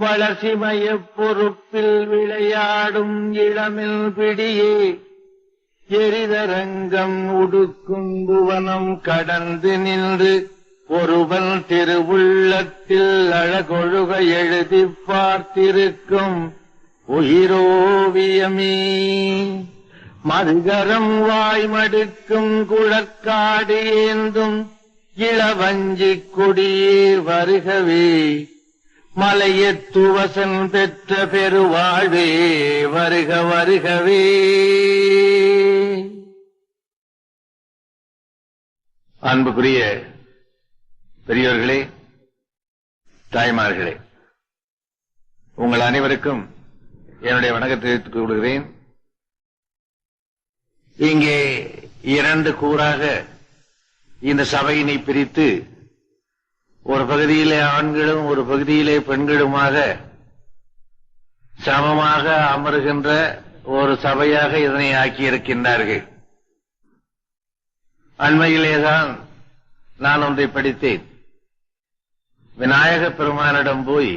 வளசிமய பொறுப்பில் விளையாடும் இளமில் பிடியே. எரிதரங்கம் உடுக்கும் புவனம் கடந்து நின்று ஒருவன் திருவுள்ளத்தில் அழகொழுக எழுதி பார்த்திருக்கும். உயிரோவியமே. மதுகரம் வாய்மடுக்கும் குழற்காடு ஏந்தும் இளவஞ்சிக் கொடியே வருகவே. மலையத்துவசன் பெற்ற பெருவாழ்வே வருக வருகவே. அன்புக்குரிய பெரியோர்களே தாய்மார்களே உங்கள் அனைவருக்கும் என்னுடைய வணக்கத்தை தெரிவித்துக் கொள்கிறேன். இங்கே இரண்டு கூறாக இந்த சபையினை பிரித்து ஒரு பகுதியிலே ஆண்களும் ஒரு பகுதியிலே பெண்களுமாக சமமாக அமருகின்ற ஒரு சபையாக இதனை ஆக்கியிருக்கின்றார்கள். அண்மையிலேதான் நான் ஒன்றை படித்தேன். விநாயக பெருமானிடம் போய்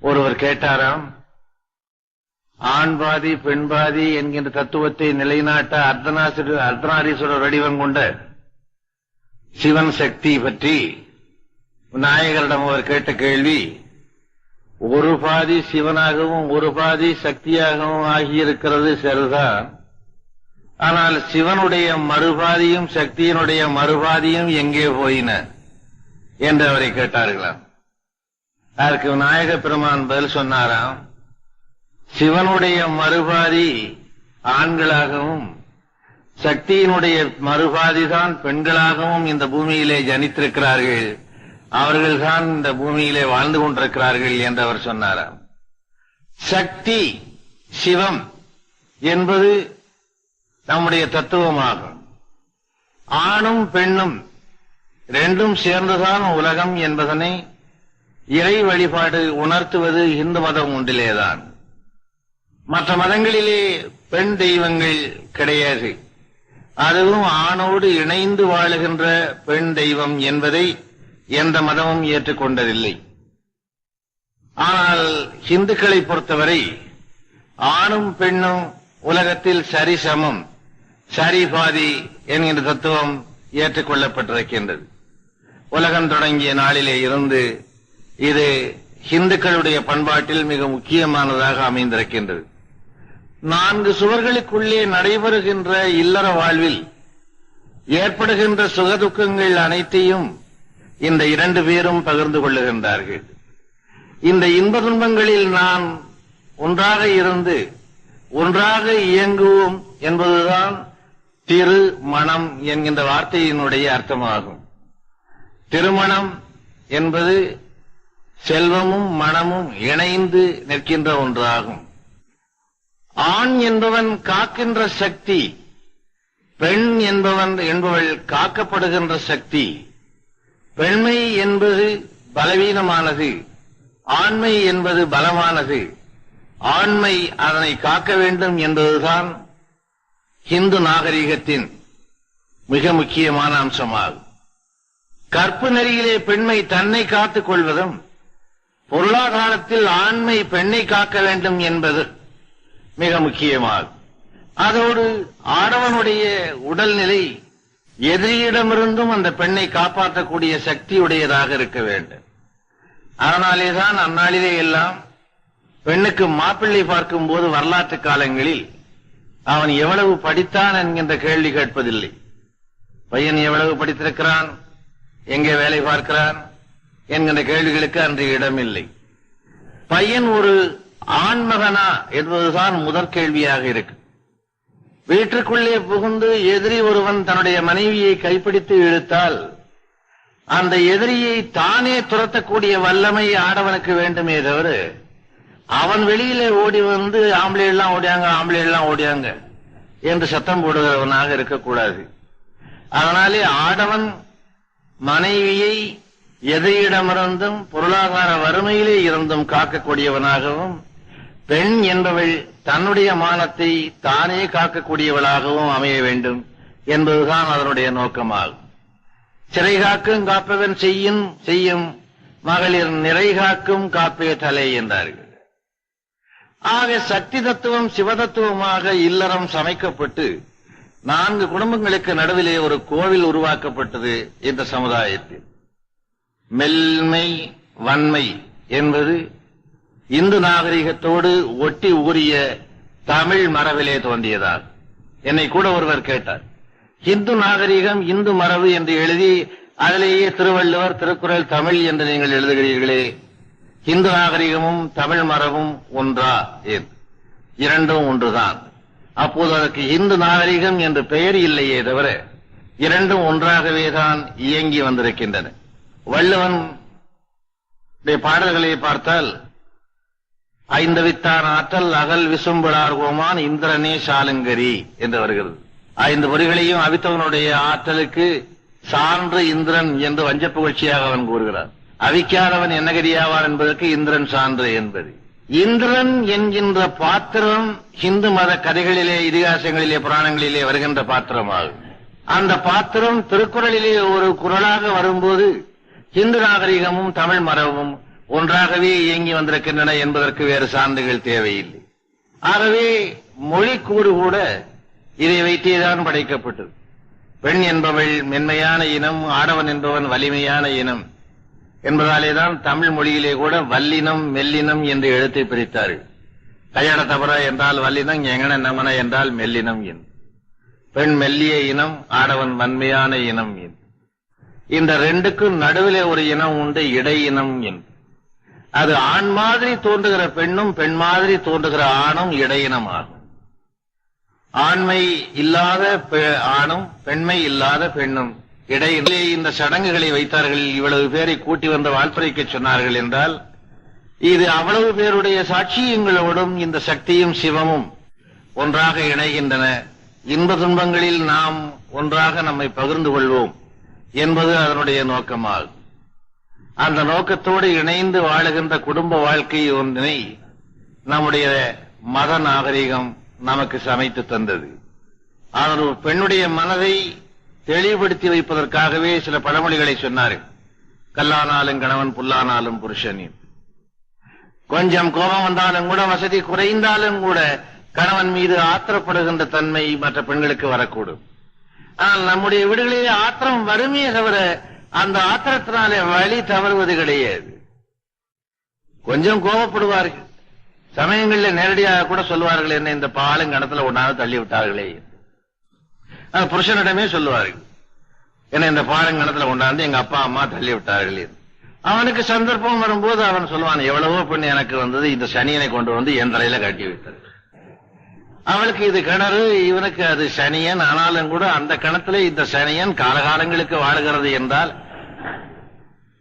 ஒருவர் கேட்டாராம் ஆண் பாதி பெண் பாதி என்கின்ற தத்துவத்தை நிலைநாட்ட அர்த்தநாசீஸ்வரர் அர்த்தநாரீஸ்வரர் வடிவம் கொண்ட சிவன் சக்தி பற்றி விநாயகரிடம் அவர் கேட்ட கேள்வி ஒரு பாதி சிவனாகவும் ஒரு பாதி சக்தியாகவும் ஆகியிருக்கிறது சரிதான் ஆனால் சிவனுடைய மறுபாதியும் சக்தியினுடைய மறுபாதியும் எங்கே போயின என்று அவரை கேட்டார்களாம். அதற்கு விநாயக பெருமான் பதில் சொன்னாராம் சிவனுடைய மறுபாதி ஆண்களாகவும் சக்தியினுடைய மறுபாதிதான் பெண்களாகவும் இந்த பூமியிலே ஜனித்திருக்கிறார்கள். அவர்கள்தான் இந்த பூமியிலே வாழ்ந்து கொண்டிருக்கிறார்கள் என்று அவர் சொன்னாராம். சக்தி சிவம் என்பது நம்முடைய தத்துவமாகும். ஆணும் பெண்ணும் ரெண்டும் சேர்ந்துதான் உலகம் என்பதனை இறை வழிபாடு உணர்த்துவது இந்து மதம் ஒன்றிலேதான். மற்ற மதங்களிலே பெண் தெய்வங்கள் கிடையாது. அதுவும் ஆணோடு இணைந்து வாழுகின்ற பெண் தெய்வம் என்பதை எந்த மதமும் ஏற்றுக்கொண்டதில்லை. ஆனால் இந்துக்களை பொறுத்தவரை ஆணும் பெண்ணும் உலகத்தில் சரிசமம் சரி பாதி என்கின்ற தத்துவம் ஏற்றுக்கொள்ளப்பட்டிருக்கின்றது. உலகம் தொடங்கிய நாளிலே இருந்து இது இந்துக்களுடைய பண்பாட்டில் மிக முக்கியமானதாக அமைந்திருக்கின்றது. நான்கு சுவர்களுக்குள்ளே நடைபெறுகின்ற இல்லற வாழ்வில் ஏற்படுகின்ற சுகதுக்கங்கள் அனைத்தையும் இந்த இரண்டு பேரும் பகிர்ந்து கொள்ளுகின்றார்கள். இந்த இன்ப துன்பங்களில் நான் ஒன்றாக இருந்து ஒன்றாக இயங்குவோம் என்பதுதான் திரு மணம் என்கின்ற வார்த்தையினுடைய அர்த்தமாகும். திருமணம் என்பது செல்வமும் மனமும் இணைந்து நிற்கின்ற ஒன்றாகும். ஆண் என்பவன் காக்கின்ற சக்தி பெண் என்பவன் என்பவள் காக்கப்படுகின்ற சக்தி பெண்மை என்பது பலவீனமானது ஆண்மை என்பது பலமானது. ஆண்மை அதனை காக்க வேண்டும் என்பதுதான் இந்து நாகரிகத்தின் மிக முக்கியமான அம்சமாகும். கற்பு நெறியிலே பெண்மை தன்னை காத்துக் கொள்வதும் பொருளாதாரத்தில் ஆண்மை பெண்ணை காக்க வேண்டும் என்பது மிக முக்கியமாகும். அதோடு ஆடவனுடைய உடல்நிலை எதிரியிடமிருந்தும் அந்த பெண்ணை காப்பாற்றக்கூடிய சக்தியுடையதாக இருக்க வேண்டும். அதனாலேதான் அந்நாளிலே எல்லாம் பெண்ணுக்கு மாப்பிள்ளை பார்க்கும் போது வரலாற்று காலங்களில் அவன் எவ்வளவு படித்தான் என்கின்ற கேள்வி கேட்பதில்லை. பையன் எவ்வளவு படித்திருக்கிறான்? எங்கே வேலை பார்க்கிறான்? என்கின்ற கேள்விகளுக்கு அன்று இடமில்லை. பையன் ஒரு ஆண்மகனா என்பதுதான் முதற் கேள்வியாக இருக்கு. வீட்டிற்குள்ளே புகுந்து எதிரி ஒருவன் தன்னுடைய மனைவியை கைப்பிடித்து இழுத்தால் அந்த எதிரியை தானே துரத்தக்கூடிய வல்லமை ஆடவனுக்கு வேண்டுமே தவிர அவன் வெளியிலே ஓடி வந்து ஆம்பளை எல்லாம் ஓடியாங்க ஆம்பளை எல்லாம் ஓடியாங்க என்று சத்தம் போடுகிறவனாக இருக்கக்கூடாது. அதனாலே ஆடவன் மனைவியை எதையிடமிருந்தும் பொருளாதார வறுமையிலே இருந்தும் காக்கக்கூடியவனாகவும் பெண் என்பவள் தன்னுடைய மானத்தை தானே காக்கக்கூடியவளாகவும் அமைய வேண்டும் என்பதுதான் அதனுடைய நோக்கமாகும். சிறை காக்கும் காப்பவன் செய்யும் செய்யும். மகளிர் நிறை காக்கும் காப்பே தலை என்றார்கள். ஆக சக்தி தத்துவம் சிவதத்துவமாக இல்லறம் சமைக்கப்பட்டு நான்கு குடும்பங்களுக்கு நடுவிலே ஒரு கோவில் உருவாக்கப்பட்டது இந்த சமுதாயத்தில். மெல்மை வன்மை என்பது இந்து நாகரிகத்தோடு ஒட்டி ஊறிய தமிழ் மரபிலே தோன்றியதால் என்னை கூட ஒருவர் கேட்டார். இந்து நாகரிகம் இந்து மரபு என்று எழுதி அதிலேயே திருவள்ளுவர் திருக்குறள் தமிழ் என்று நீங்கள் எழுதுகிறீர்களே. இந்து நாகரிகமும் தமிழ் மரபும் ஒன்றா? என்று. இரண்டும் ஒன்றுதான். அப்போது அதற்கு இந்து நாகரிகம் என்று பெயர் இல்லையே தவிர இரண்டும் ஒன்றாகவே தான் இயங்கி வந்திருக்கின்றன. வள்ளுவன் பாடல்களை பார்த்தால் ஐந்தவித்தான் ஆற்றல் அகல் விசும்புளார் கோமான் இந்திரனே சாலுங்கரி என்று வருகிறது. ஐந்து பொறிகளையும் அவித்தவனுடைய ஆற்றலுக்கு சான்று இந்திரன் என்று வஞ்ச புகழ்ச்சியாக அவன் கூறுகிறார் அவிக்காதவன் என்ன கதியாவான் என்பதற்கு இந்திரன் சான்று என்பது. இந்திரன் என்கின்ற பாத்திரம் இந்து மத கதைகளிலே இதிகாசங்களிலே புராணங்களிலே வருகின்ற பாத்திரமாகும். அந்த பாத்திரம் திருக்குறளிலே ஒரு குரலாக வரும்போது இந்து நாகரிகமும் தமிழ் மரபும் ஒன்றாகவே இயங்கி வந்திருக்கின்றன என்பதற்கு வேறு சான்றுகள் தேவையில்லை. ஆகவே மொழி கூறு கூட இதை வைத்தேதான் படைக்கப்பட்டது. பெண் என்பவள் மென்மையான இனம் ஆடவன் என்பவன் வலிமையான இனம் என்பதாலேதான் தமிழ் மொழியிலே கூட வல்லினம் மெல்லினம் என்று எழுத்தை பிரித்தார்கள். கையட தவற என்றால் வல்லினம் எங்கன நமன என்றால் மெல்லினம் என்று பெண் மெல்லிய இனம் ஆடவன் வன்மையான இனம் என்று இந்த ரெண்டுக்கும் நடுவிலே ஒரு இனம் உண்டு இடை இனம் என்று அது ஆண் மாதிரி தோன்றுகிற பெண்ணும் பெண் மாதிரி தோன்றுகிற ஆணும் இடையினம் ஆகும் ஆண்மை இல்லாத பெ- ஆணும் பெண்மை இல்லாத பெண்ணும் இடையிலே இந்த சடங்குகளை வைத்தார்கள். இவ்வளவு பேரை கூட்டி வந்த வாழ்த்துரைக்க சொன்னார்கள் என்றால் இது அவ்வளவு பேருடைய சாட்சியங்களோடும் இந்த சக்தியும் சிவமும் ஒன்றாக இணைகின்றன. இன்ப துன்பங்களில் நாம் ஒன்றாக நம்மை பகிர்ந்து கொள்வோம் என்பது அதனுடைய நோக்கமாகும். அந்த நோக்கத்தோடு இணைந்து வாழுகின்ற குடும்ப வாழ்க்கை ஒன்றினை நம்முடைய மத நாகரிகம் நமக்கு சமைத்து தந்தது. ஆனால் ஒரு பெண்ணுடைய மனதை தெளிவுபடுத்தி வைப்பதற்காகவே சில பழமொழிகளை சொன்னார்கள். கல்லானாலும் கணவன் புல்லானாலும் புருஷனின் கொஞ்சம் கோபம் வந்தாலும் கூட வசதி குறைந்தாலும் கூட கணவன் மீது ஆத்திரப்படுகின்ற தன்மை மற்ற பெண்களுக்கு வரக்கூடும். ஆனால் நம்முடைய வீடுகளிலே ஆத்திரம் வருமே தவிர அந்த ஆத்திரத்தினாலே வழி தவறுவது கிடையாது. கொஞ்சம் கோபப்படுவார்கள். சமயங்களில் நேரடியாக கூட சொல்லுவார்கள் என்ன இந்த பாலும் கணத்துல ஒன்னாவது தள்ளி விட்டார்களே. புருஷனிடமே சொல்லுவார்கள் என்ன இந்த பாலங்கணத்துல கொண்டாந்து எங்க அப்பா அம்மா தள்ளி விட்டார்கள். அவனுக்கு சந்தர்ப்பம் வரும்போது அவன் சொல்லுவான் எவ்வளவோ பெண் எனக்கு வந்தது இந்த சனியனை கொண்டு வந்து என் தலையில கட்டி விட்டது அவளுக்கு இது கிணறு இவனுக்கு அது சனியன். ஆனாலும் கூட அந்த கிணத்துல இந்த சனியன் காலகாலங்களுக்கு வாழுகிறது என்றால்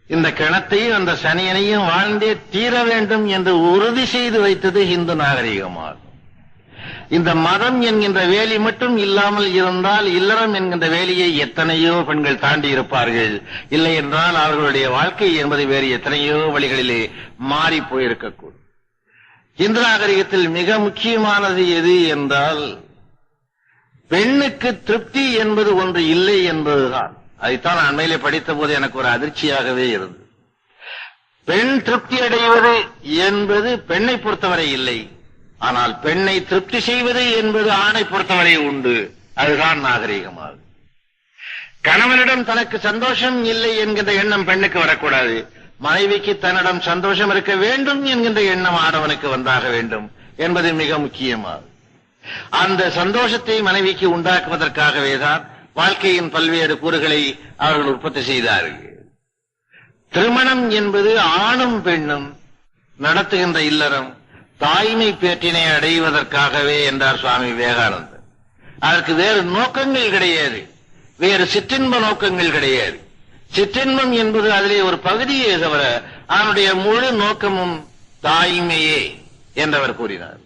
இந்த கிணத்தையும் அந்த சனியனையும் வாழ்ந்தே தீர வேண்டும் என்று உறுதி செய்து வைத்தது இந்து நாகரிகமாகும். இந்த மதம் என்கின்ற வேலி மட்டும் இல்லாமல் இருந்தால் இல்லறம் என்கின்ற வேலியை எத்தனையோ பெண்கள் தாண்டி இருப்பார்கள். இல்லை என்றால் அவர்களுடைய வாழ்க்கை என்பது வேறு எத்தனையோ வழிகளிலே மாறி போயிருக்கக்கூடும். இந்து நாகரிகத்தில் மிக முக்கியமானது எது என்றால் பெண்ணுக்கு திருப்தி என்பது ஒன்று இல்லை என்பதுதான். அதைத்தான் அண்மையிலே படித்த போது எனக்கு ஒரு அதிர்ச்சியாகவே இருந்தது. பெண் திருப்தி அடைவது என்பது பெண்ணை பொறுத்தவரை இல்லை. ஆனால் பெண்ணை திருப்தி செய்வது என்பது ஆணை பொறுத்தவரை உண்டு. அதுதான் நாகரீகமாகும். கணவனிடம் தனக்கு சந்தோஷம் இல்லை என்கின்ற எண்ணம் பெண்ணுக்கு வரக்கூடாது. மனைவிக்கு தன்னிடம் சந்தோஷம் இருக்க வேண்டும் என்கின்ற எண்ணம் ஆடவனுக்கு வந்தாக வேண்டும் என்பது மிக முக்கியமாகும். அந்த சந்தோஷத்தை மனைவிக்கு உண்டாக்குவதற்காகவே தான் வாழ்க்கையின் பல்வேறு கூறுகளை அவர்கள் உற்பத்தி செய்தார்கள். திருமணம் என்பது ஆணும் பெண்ணும் நடத்துகின்ற இல்லறம் தாய்மை பேற்றினை அடைவதற்காகவே என்றார் சுவாமி விவேகானந்தர். அதற்கு வேறு நோக்கங்கள் கிடையாது. வேறு சிற்றின்ப நோக்கங்கள் கிடையாது. சிற்றின்பம் என்பது அதிலே ஒரு பகுதியே தவிர அவனுடைய முழு நோக்கமும் தாய்மையே என்றவர் கூறினார்.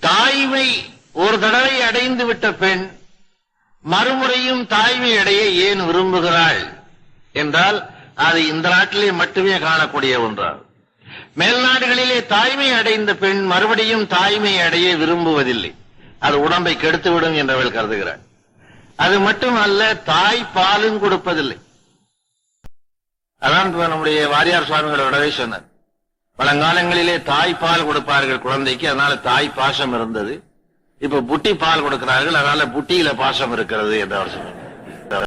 தாய்மை ஒரு தடவை அடைந்து விட்ட பெண் மறுமுறையும் தாய்மை அடைய ஏன் விரும்புகிறாள் என்றால் அது இந்த நாட்டிலே மட்டுமே காணக்கூடிய ஒன்றாகும். மேல்நாடுகளிலே தாய்மை அடைந்த பெண் மறுபடியும் தாய்மை அடைய விரும்புவதில்லை. அது உடம்பை கெடுத்துவிடும் என்றவள் கருதுகிறாள். அது மட்டுமல்ல தாய் பாலும் கொடுப்பதில்லை. அதான் நம்முடைய வாரியார் சுவாமிகளோடவே சொன்னார். பழங்காலங்களிலே தாய் பால் கொடுப்பார்கள் குழந்தைக்கு அதனால தாய் பாசம் இருந்தது. இப்ப புட்டி பால் கொடுக்கிறார்கள் அதனால புட்டியில பாசம் இருக்கிறது என்று அவர் சொன்னார்.